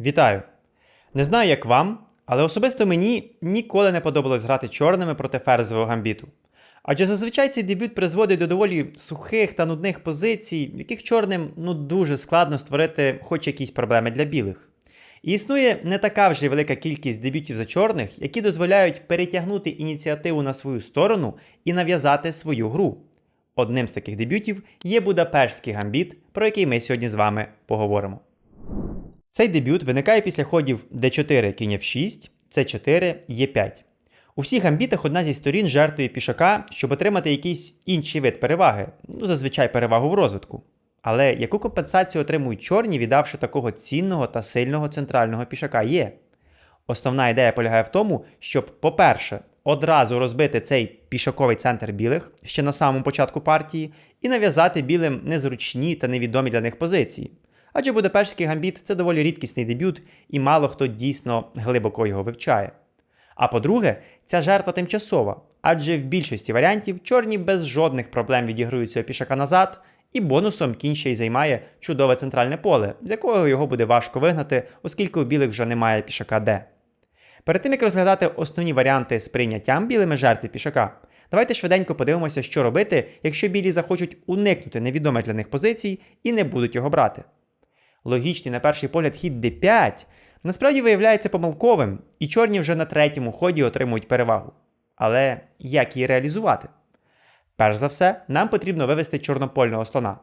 Вітаю! Не знаю, як вам, але особисто мені ніколи не подобалось грати чорними проти ферзового гамбіту. Адже зазвичай цей дебют призводить до доволі сухих та нудних позицій, в яких чорним ну дуже складно створити хоч якісь проблеми для білих. І існує не така вже велика кількість дебютів за чорних, які дозволяють перетягнути ініціативу на свою сторону і нав'язати свою гру. Одним з таких дебютів є Будапештський гамбіт, про який ми сьогодні з вами поговоримо. Цей дебют виникає після ходів d4 кінь f6, c4, e5. У всіх гамбітах одна зі сторін жертвує пішака, щоб отримати якийсь інший вид переваги, ну зазвичай перевагу в розвитку. Але яку компенсацію отримують чорні, віддавши такого цінного та сильного центрального пішака є? Основна ідея полягає в тому, щоб, по-перше, одразу розбити цей пішаковий центр білих ще на самому початку партії, і нав'язати білим незручні та невідомі для них позиції. Адже Будапештський гамбіт це доволі рідкісний дебют, і мало хто дійсно глибоко його вивчає. А по-друге, ця жертва тимчасова, адже в більшості варіантів чорні без жодних проблем відіграють цього пішака назад, і бонусом кінь ще й займає чудове центральне поле, з якого його буде важко вигнати, оскільки у білих вже немає пішака Д. Перед тим як розглядати основні варіанти з прийняттям білими жертви пішака, давайте швиденько подивимося, що робити, якщо білі захочуть уникнути невідомих для них позицій і не будуть його брати. Логічний, на перший погляд, хід d5 насправді виявляється помилковим, і чорні вже на третьому ході отримують перевагу. Але як її реалізувати? Перш за все, нам потрібно вивести чорнопольного слона.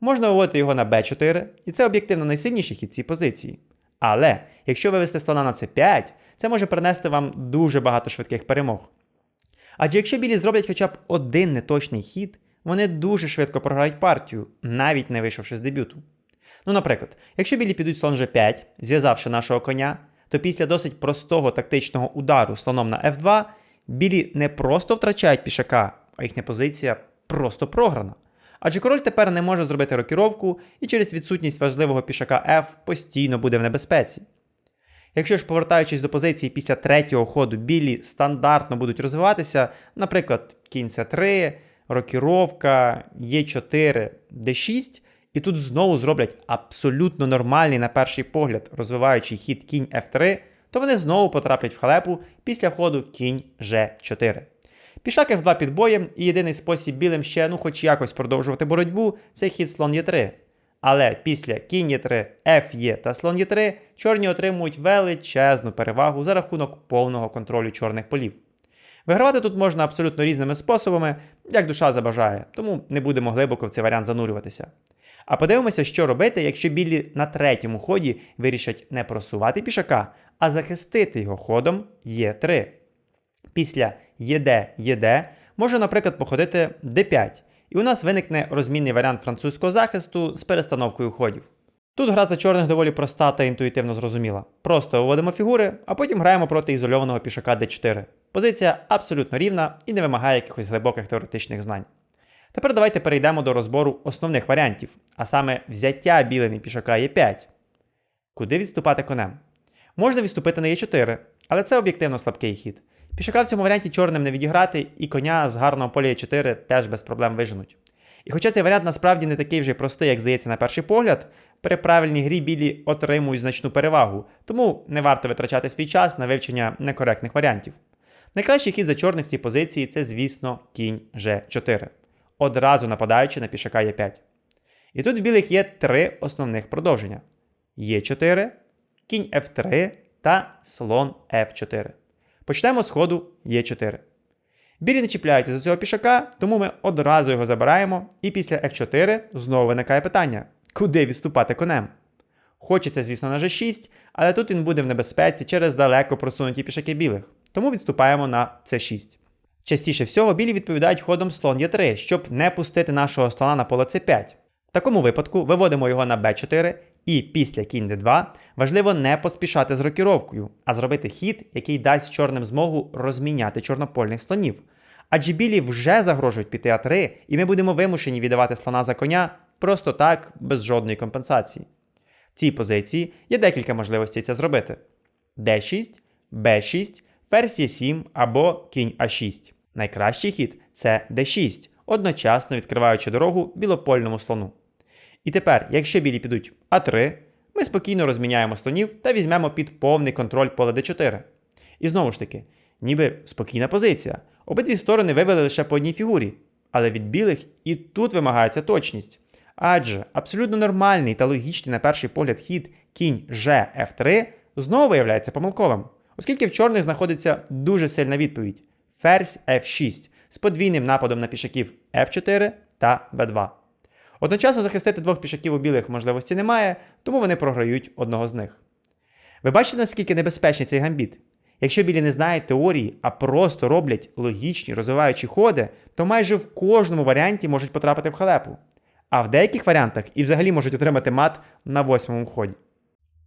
Можна виводити його на b4, і це об'єктивно найсильніший хід цієї позиції. Але якщо вивести слона на c5, це може принести вам дуже багато швидких перемог. Адже якщо білі зроблять хоча б один неточний хід, вони дуже швидко програють партію, навіть не вийшовши з дебюту. Ну, наприклад, якщо білі підуть слон G5, зв'язавши нашого коня, то після досить простого тактичного удару слоном на F2, білі не просто втрачають пішака, а їхня позиція просто програна. Адже король тепер не може зробити рокіровку і через відсутність важливого пішака F постійно буде в небезпеці. Якщо ж повертаючись до позиції після третього ходу, білі стандартно будуть розвиватися, наприклад, кінь c3, рокіровка, Е4, d6, і тут знову зроблять абсолютно нормальний на перший погляд розвиваючий хід кінь F3, то вони знову потраплять в халепу після ходу кінь G4. Пішак F2 під боєм, і єдиний спосіб білим ще ну хоч якось продовжувати боротьбу це хід слон Е3. Але після кінь Е3, Ф та слон Е3 чорні отримують величезну перевагу за рахунок повного контролю чорних полів. Вигравати тут можна абсолютно різними способами, як душа забажає, тому не будемо глибоко в цей варіант занурюватися. А подивимося, що робити, якщо білі на третьому ході вирішать не просувати пішака, а захистити його ходом Е3. Після ЄД ЄД може, наприклад, походити d5, і у нас виникне розмінний варіант французького захисту з перестановкою ходів. Тут гра за чорних доволі проста та інтуїтивно зрозуміла. Просто виводимо фігури, а потім граємо проти ізольованого пішака d4. Позиція абсолютно рівна і не вимагає якихось глибоких теоретичних знань. Тепер давайте перейдемо до розбору основних варіантів, а саме взяття білими пішака Е5. Куди відступати конем? Можна відступити на Е4, але це об'єктивно слабкий хід. Пішака в цьому варіанті чорним не відіграти, і коня з гарного поля Е4 теж без проблем виженуть. І хоча цей варіант насправді не такий вже простий, як здається на перший погляд, при правильній грі білі отримують значну перевагу, тому не варто витрачати свій час на вивчення некоректних варіантів. Найкращий хід за чорних в цій позиції це, звісно, кінь G4, одразу нападаючи на пішака Е5. І тут в білих є три основних продовження: Е4, кінь F3 та слон F4. Почнемо з ходу Е4. Білі не чіпляються за цього пішака, тому ми одразу його забираємо, і після F4 знову виникає питання: куди відступати конем? Хочеться, звісно, на G6, але тут він буде в небезпеці через далеко просунуті пішаки білих, тому відступаємо на C6. Частіше всього білі відповідають ходом слон Е3, щоб не пустити нашого слона на поле С5. В такому випадку виводимо його на Б4, і після кінь d2 важливо не поспішати з рокіровкою, а зробити хід, який дасть чорним змогу розміняти чорнопольних слонів. Адже білі вже загрожують піти А3, і ми будемо вимушені віддавати слона за коня просто так, без жодної компенсації. В цій позиції є декілька можливостей це зробити: d6, b6, ферзь 7 або кінь А6. Найкращий хід це d6, одночасно відкриваючи дорогу білопольному слону. І тепер, якщо білі підуть А3, Ми спокійно розміняємо слонів та візьмемо під повний контроль поле d4. І знову ж таки, ніби спокійна позиція. Обидві сторони вивели лише по одній фігурі, але від білих і тут вимагається точність. Адже абсолютно нормальний та логічний на перший погляд хід кінь Ж F3 знову виявляється помилковим, оскільки в чорних знаходиться дуже сильна відповідь ферзь F6 з подвійним нападом на пішаків F4 та B2. Одночасно захистити двох пішаків у білих можливості немає, тому вони програють одного з них. Ви бачите, наскільки небезпечний цей гамбіт? Якщо білі не знають теорії, а просто роблять логічні розвиваючі ходи, то майже в кожному варіанті можуть потрапити в халепу. А в деяких варіантах і взагалі можуть отримати мат на восьмому ході.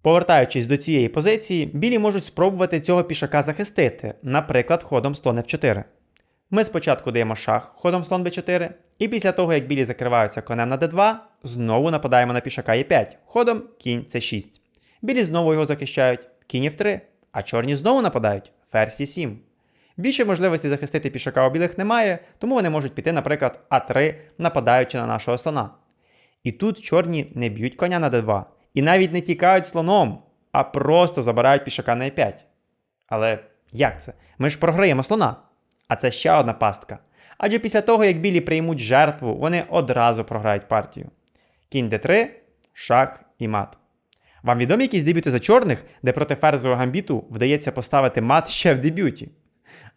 Повертаючись до цієї позиції, білі можуть спробувати цього пішака захистити, наприклад, ходом слон F4. Ми спочатку даємо шах ходом слон b4, і після того, як білі закриваються конем на d2, знову нападаємо на пішака e5, ходом кінь c6. Білі знову його захищають, кінь f3, а чорні знову нападають, ферзь e7. Більше можливості захистити пішака у білих немає, тому вони можуть піти, наприклад, а3, нападаючи на нашого слона. І тут чорні не б'ють коня на d2, і навіть не тікають слоном, а просто забирають пішака на e5. Але як це? Ми ж програємо слона. А це ще одна пастка. Адже після того, як білі приймуть жертву, вони одразу програють партію. Кінь d3, шах і мат. Вам відомі якісь дебюти за чорних, де проти ферзового гамбіту вдається поставити мат ще в дебюті?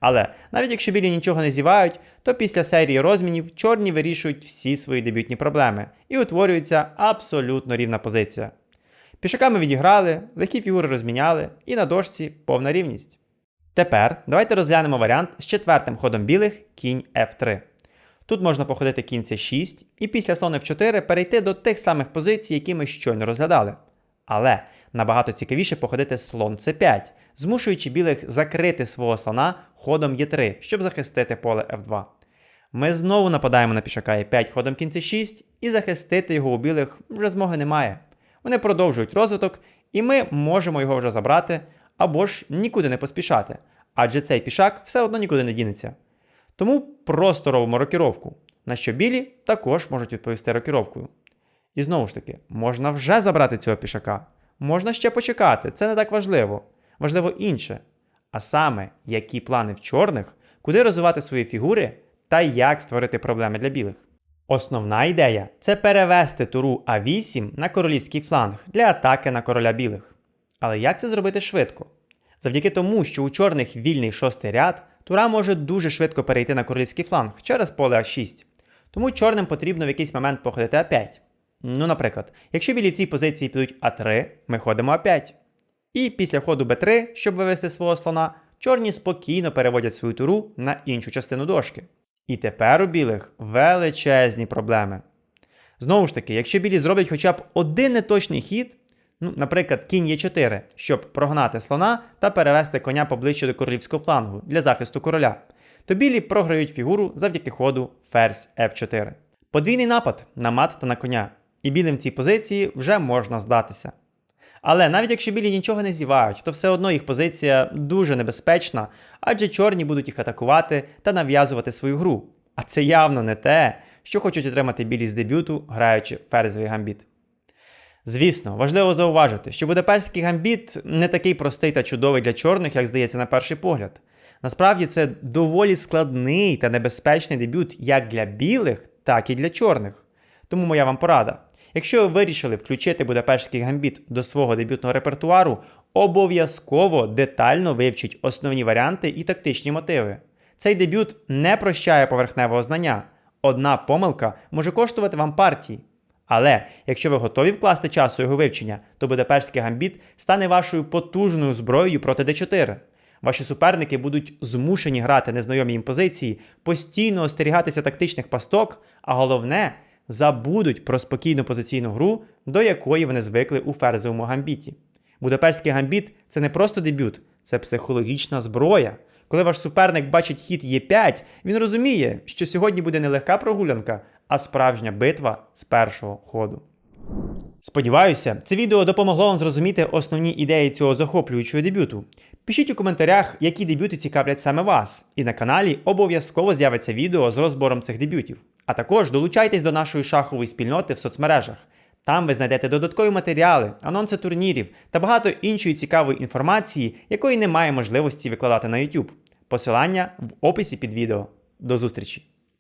Але навіть якщо білі нічого не зівають, то після серії розмінів чорні вирішують всі свої дебютні проблеми і утворюється абсолютно рівна позиція. Пішаками відіграли, легкі фігури розміняли, і на дошці повна рівність. Тепер давайте розглянемо варіант з четвертим ходом білих кінь F3. Тут можна походити кінь C6 і після слон F4 перейти до тих самих позицій, які ми щойно розглядали. Але набагато цікавіше походити слон C5, змушуючи білих закрити свого слона ходом Е3, щоб захистити поле F2. Ми знову нападаємо на пішака E5 ходом кінь C6 і захистити його у білих вже змоги немає. Вони продовжують розвиток, і ми можемо його вже забрати або ж нікуди не поспішати, адже цей пішак все одно нікуди не дінеться. Тому просто робимо рокіровку, на що білі також можуть відповісти рокіровкою. І знову ж таки, можна вже забрати цього пішака, можна ще почекати, це не так важливо. Важливо інше. А саме, які плани в чорних, куди розвивати свої фігури та як створити проблеми для білих. Основна ідея це перевести туру А8 на королівський фланг для атаки на короля білих. Але як це зробити швидко? Завдяки тому, що у чорних вільний шостий ряд, тура може дуже швидко перейти на королівський фланг через поле А6. Тому чорним потрібно в якийсь момент походити А5. Ну, наприклад, якщо білі цій позиції підуть А3, ми ходимо А5. І після ходу Б3, щоб вивести свого слона, чорні спокійно переводять свою туру на іншу частину дошки. І тепер у білих величезні проблеми. Знову ж таки, якщо білі зроблять хоча б один неточний хід, ну, наприклад, кінь Е4, щоб прогнати слона та перевести коня поближче до королівського флангу для захисту короля, то білі програють фігуру завдяки ходу ферзь F4. Подвійний напад на мат та на коня, і білим в цій позиції вже можна здатися. Але навіть якщо білі нічого не зівають, то все одно їх позиція дуже небезпечна, адже чорні будуть їх атакувати та нав'язувати свою гру. А це явно не те, що хочуть отримати білі з дебюту, граючи ферзовий гамбіт. Звісно, важливо зауважити, що Будапештський гамбіт не такий простий та чудовий для чорних, як здається на перший погляд. Насправді це доволі складний та небезпечний дебют як для білих, так і для чорних. Тому моя вам порада. Якщо ви вирішили включити Будапештський гамбіт до свого дебютного репертуару, обов'язково детально вивчіть основні варіанти і тактичні мотиви. Цей дебют не прощає поверхневого знання. Одна помилка може коштувати вам партії. Але якщо ви готові вкласти час у його вивчення, то Будапештський гамбіт стане вашою потужною зброєю проти d4. Ваші суперники будуть змушені грати незнайомі їм позиції, постійно остерігатися тактичних пасток, а головне забудуть про спокійну позиційну гру, до якої вони звикли у ферзовому гамбіті. Будапештський гамбіт це не просто дебют, це психологічна зброя. Коли ваш суперник бачить хід Е5, він розуміє, що сьогодні буде не легка прогулянка, а справжня битва з першого ходу. Сподіваюся, це відео допомогло вам зрозуміти основні ідеї цього захоплюючого дебюту. Пишіть у коментарях, які дебюти цікавлять саме вас, і на каналі обов'язково з'явиться відео з розбором цих дебютів. А також долучайтесь до нашої шахової спільноти в соцмережах. Там ви знайдете додаткові матеріали, анонси турнірів та багато іншої цікавої інформації, якої немає можливості викладати на YouTube. Посилання в описі під відео. До зустрічі!